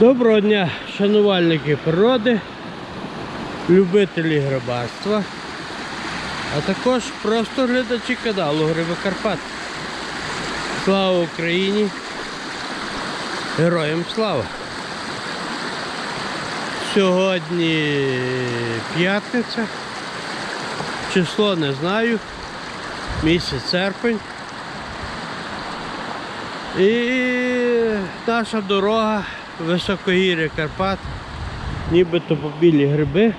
Доброго дня, шанувальники природи, любителі грибарства, а також просто глядачі каналу Гриби Карпат. Слава Україні! Героям слава! Сьогодні п'ятниця, число не знаю, місяць серпень. І наша дорога високогір'я Карпат, нібито по білі гриби.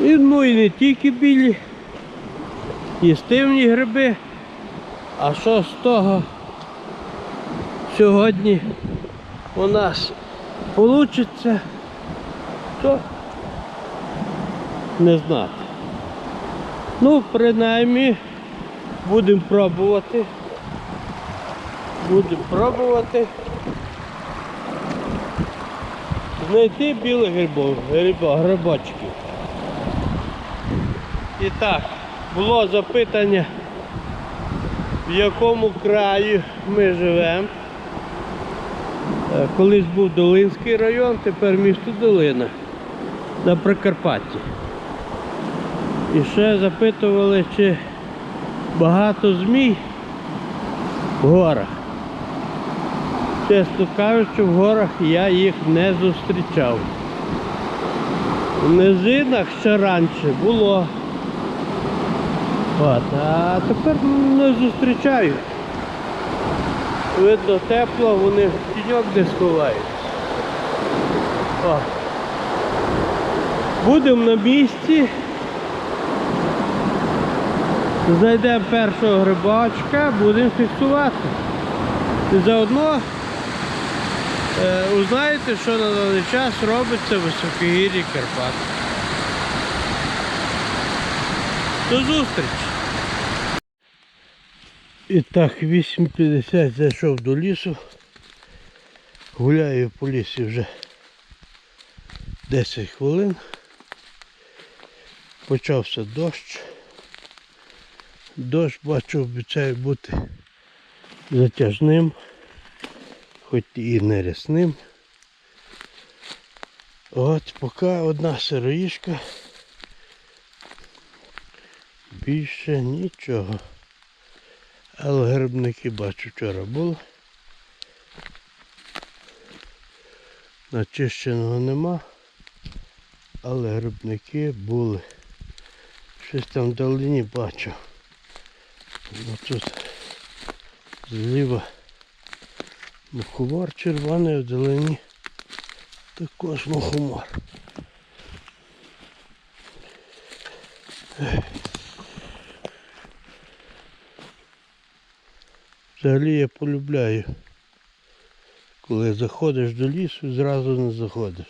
І, ну і не тільки білі, їстивні гриби. А що з того сьогодні у нас вийде, то не знати. Ну, принаймні, будемо пробувати. Будемо пробувати знайти білих грибов, гриба, грибочків. І так, було запитання, в якому краї ми живемо. Е, Колись був Долинський район, тепер місто Долина на Прикарпатті. І ще запитували, чи багато змій в горах. Чесно кажучи, в горах я їх не зустрічав. В низинах ще раніше було. От, а тепер не зустрічаю. Видно тепло, вони в тіньок де сховаються. О. Будемо на місці. Знайдемо першого грибочка, будемо фіксувати. І заодно узнаєте, що на даний час робиться в високогір'ї Карпат. До зустрічі! І так, 8.50 зайшов до лісу. Гуляю по лісі вже 10 хвилин. Почався дощ. Дощ бачу обіцяє бути затяжним, хоч і не рясним. От поки одна сироїшка. Більше нічого. Але грибники бачу вчора були. Начищеного нема, але грибники були. Щось там вдалині бачу. Ну тут зліва мухомор червоний, вдалині також мухомор. Взагалі я полюбляю, коли заходиш до лісу, зразу не заходиш.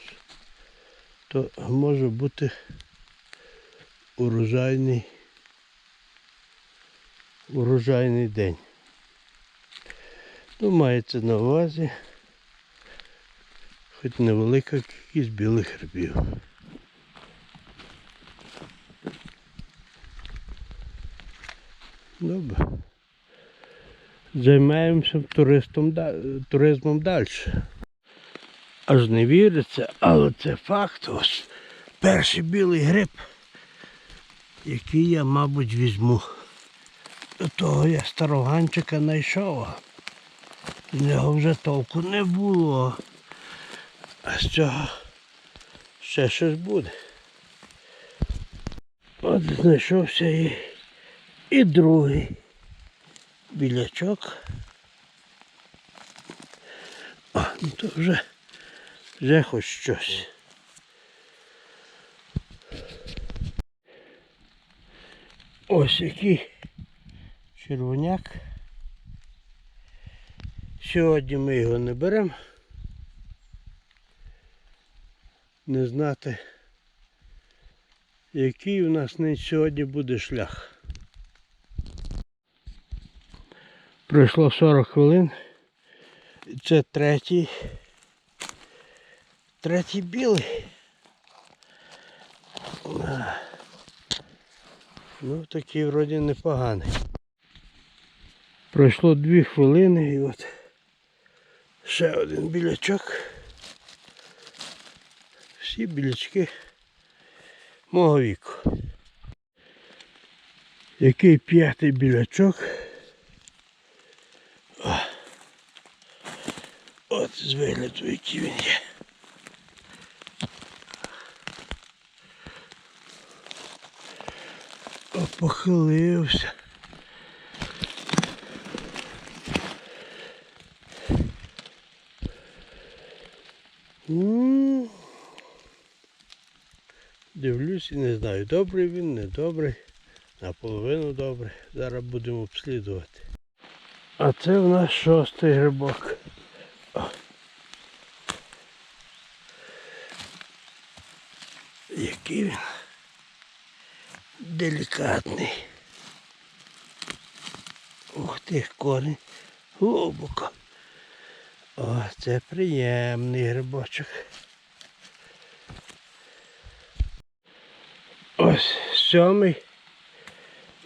То може бути урожайний урожайний день. Ну, мається на увазі хоч невелика кількість білих грибів. Добре. Займаємося туристом, туризмом далі. Аж не віриться, але це факт. Ось перший білий гриб, який я, мабуть, візьму. До того я староганчика знайшов. З нього вже толку не було. А з цього ще щось буде. От знайшовся і, і другий білячок. О, ну то вже, вже хоч щось. Ось який червоняк. Сьогодні ми його не беремо. Не знати, який у нас сьогодні буде шлях. Пройшло 40 хвилин. Це третій. Третій білий. Ну такий вроді непоганий. Пройшло 2 хвилини і от Ще один білячок. Всі білячки мого віку. Який п'ятий білячок. О. От з вигляду, який він є. Похилився. Дивлюсь і не знаю, добрий він, не добрий. Наполовину добрий. Зараз будемо обслідувати. А це в нас шостий грибок. О. Який він делікатний. Ух ти, корінь глибоко. О, це приємний грибочок. Ось сьомий.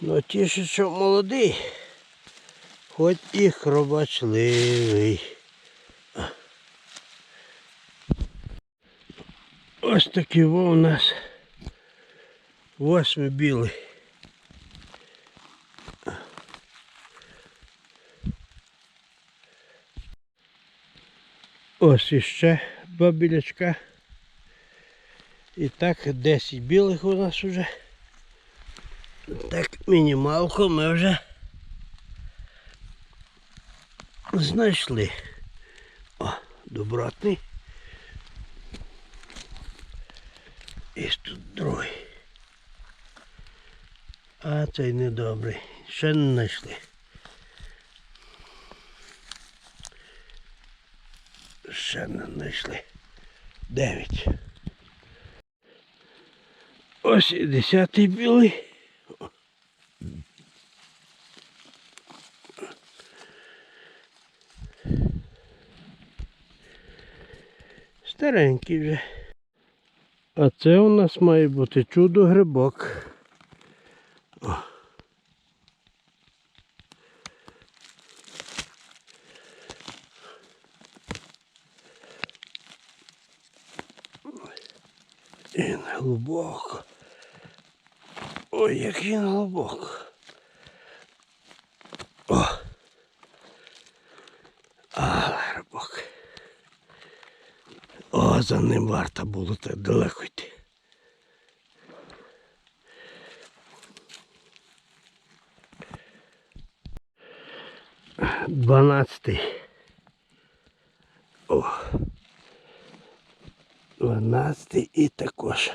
Ну тішить, що молодий. Хоч і хробачливий. Ось такий во у нас восьмий білий. Ось іще два білячка. І так 10 білих у нас вже. Так, мінімалку ми вже знайшли. О, добротний. І тут другий. А цей недобрий. Ще не знайшли. Ще не знайшли. Дев'ять. Ось і десятий білий. Старенький вже. А це у нас має бути чудо грибок. О. Він глибоко. Ой, як він глибоко. О! А, грибок. О, за ним варто було так далеко йти. Дванадцятий. О. Дванадцятий і також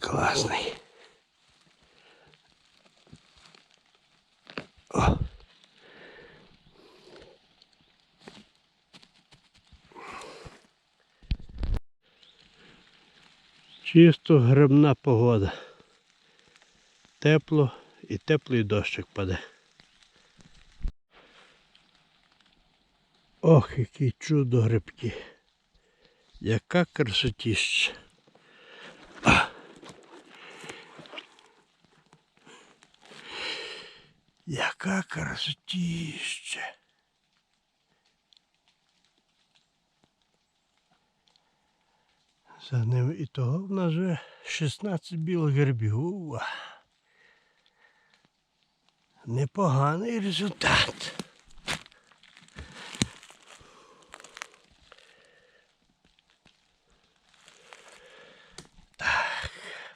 класний. Чисто грибна погода. Тепло і теплий дощик паде. Ох, які чудо грибки. Яка красотіща. Яка красотіща. За ним і того в нас вже 16 білих. Ува. Непоганий результат. Так,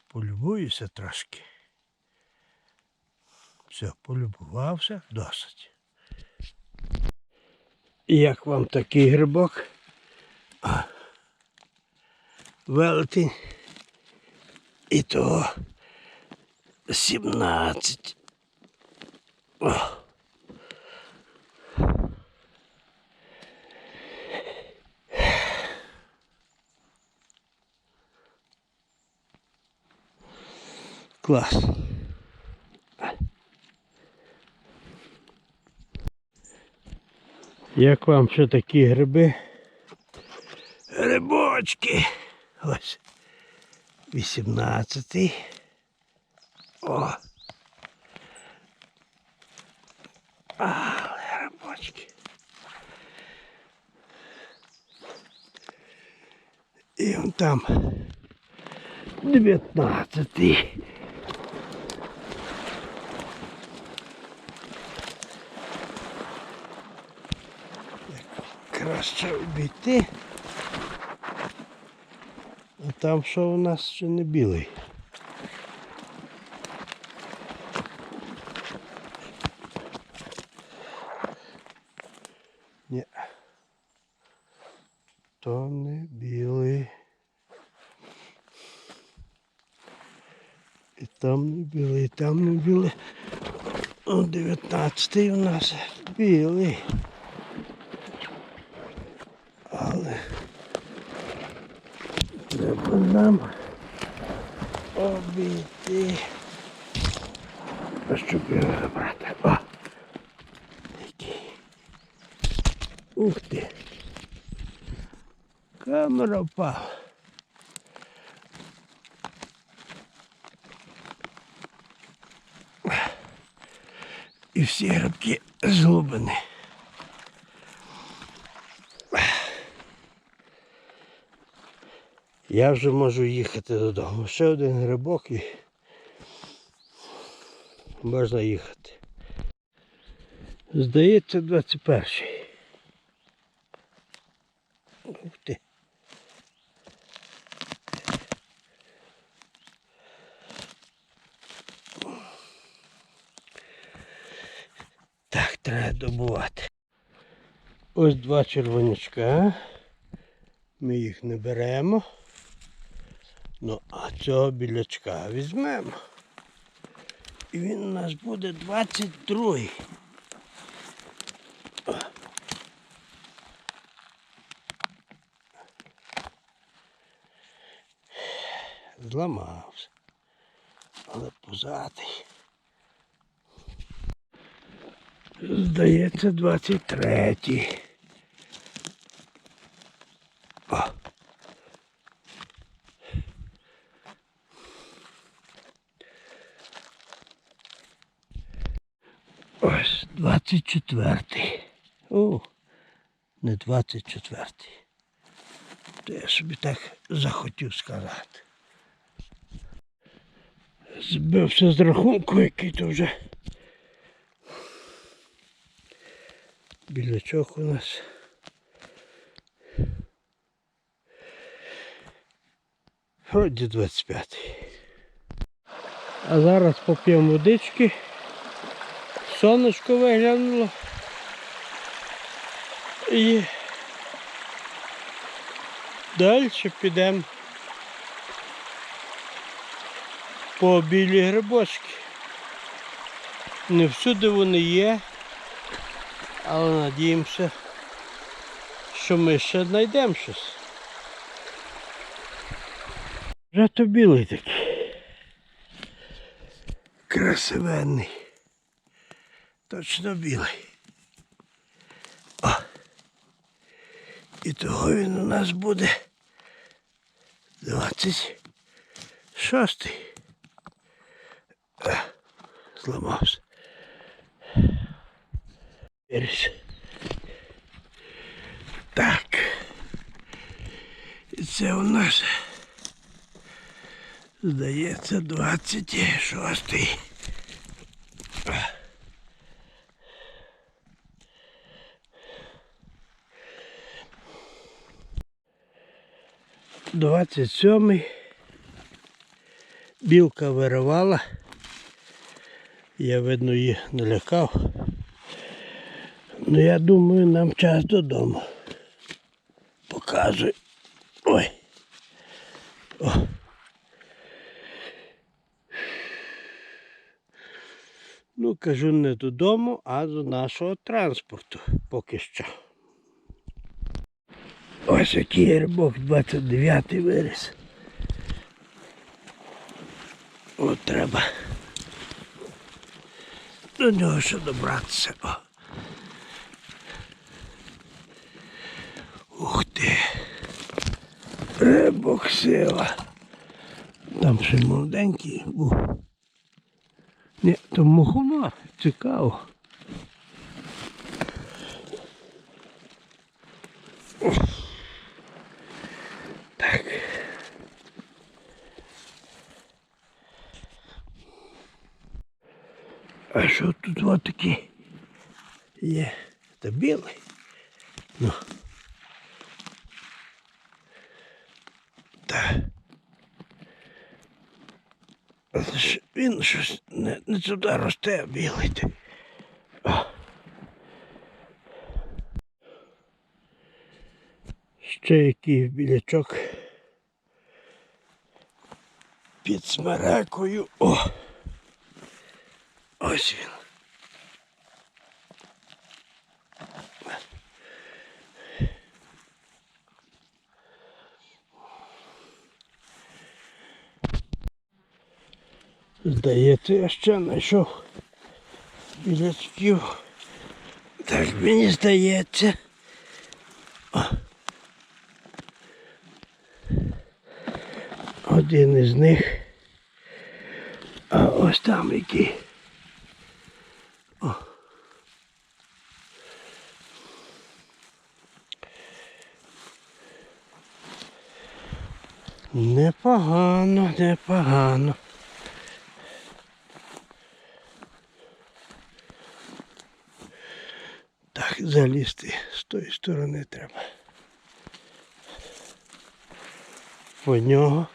полюбуюся трошки. Все, полюбувався досить. І Як вам такий грибок? Велетень. І то 17. О. Клас. Як вам ще такі гриби? Грибочки. Ось. 18. О. Але рабочки. І он там 19. Краще обійти. А там що у нас ще не білий. Ні. То не білий. І там не білий, і там не білий. О, 19 у нас білий. Але треба нам обійти. Щоб його забрати. О! Який. Ух ти. Камера впала. І всі грибки згублені. Я вже можу їхати додому. Ще один грибок і можна їхати. Здається, 21-й. Ух ти. Так, треба добувати. Ось два червонячка. Ми їх не беремо. Ну, а цього білячка візьмемо. І він у нас буде 22-й. Зламався. Але пузатий. Здається, 23-й. О. Ось 24-й. О, не 24-й. То я собі так захотів сказати. Збився з рахунку, який то вже. Білячок у нас. Вроді 25-й. А зараз поп'ємо водички. Сонечко виглянуло. І далі підемо по білі грибочки. Не всюди вони є, але надіємося, що ми ще знайдемо щось. Вже то білий такий. Красивенний точно білий. О. І того він у нас буде 26-й. Е, зламався. Так. І це у нас здається 26-й. 27-й. Білка виривала. Я, видно, її налякав. Ну я думаю, нам час додому. Показує. Ой. О. Ну, кажу, не додому, а до нашого транспорту поки що. Ось який грибок 29 виріс. От треба до нього ще добратися. Ух ти. Рибок сила. Там ще молоденький був. Ні, то мухомор. Цікаво. Так. А що тут от такі є? Це білий. Ну. Ж Він щось не, не туди росте, а білий. ти. Ще який білячок під смерекою. О! Ось він. Здається, я ще знайшов білячків. Так мені здається. Один із них. А ось там який. Непогано, непогано. Так, залізти з тої сторони треба. По нього.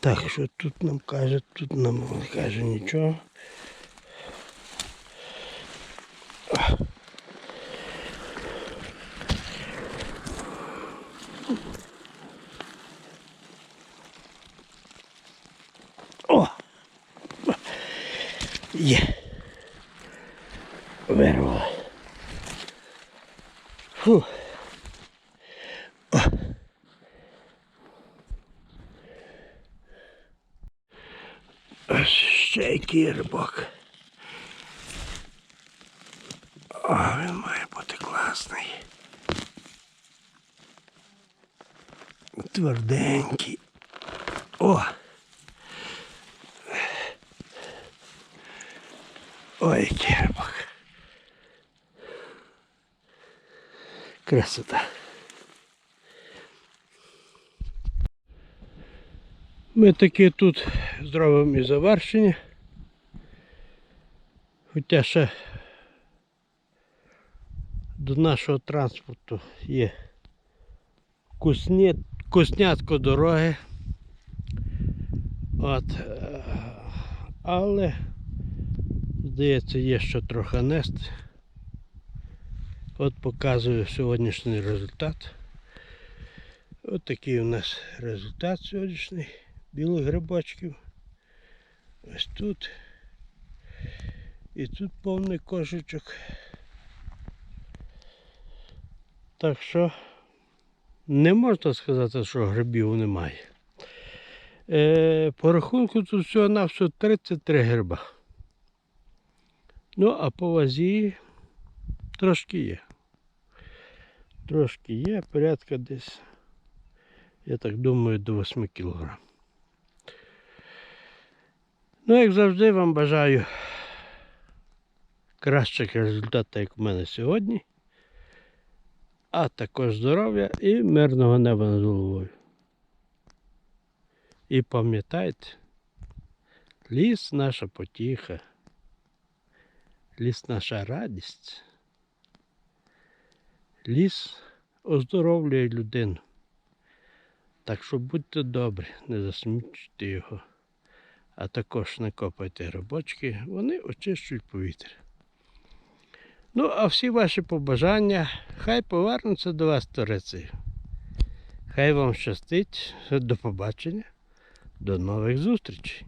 Так, що тут нам каже, тут нам не каже нічого. О! Є. Вирвало. Фу. О. Ще який рибок. О, він має бути класний. Тверденький. О! Ой, який рибок. Красота. Ми таки тут зробимо і завершення. Хоча ще до нашого транспорту є куснятко дороги. От, е, але здається є що трохи нести. От показую сьогоднішній результат. От такий у нас результат сьогоднішній. Білих грибочків. Ось тут. І тут повний кошечок. Так що не можна сказати, що грибів немає. Е, по рахунку тут всього на все 33 гриба. Ну, а по вазі трошки є. Трошки є, порядка десь, я так думаю, до 8 кг. Ну, як завжди, вам бажаю кращих результатів, як у мене сьогодні. А також здоров'я і мирного неба над головою. І пам'ятайте, ліс наша потіха, ліс наша радість. Ліс оздоровлює людину. Так що будьте добрі, не засмічуйте його, а також не копайте грибочки, вони очищують повітря. Ну, а всі ваші побажання, хай повернуться до вас сторицею. Хай вам щастить, до побачення, до нових зустрічей.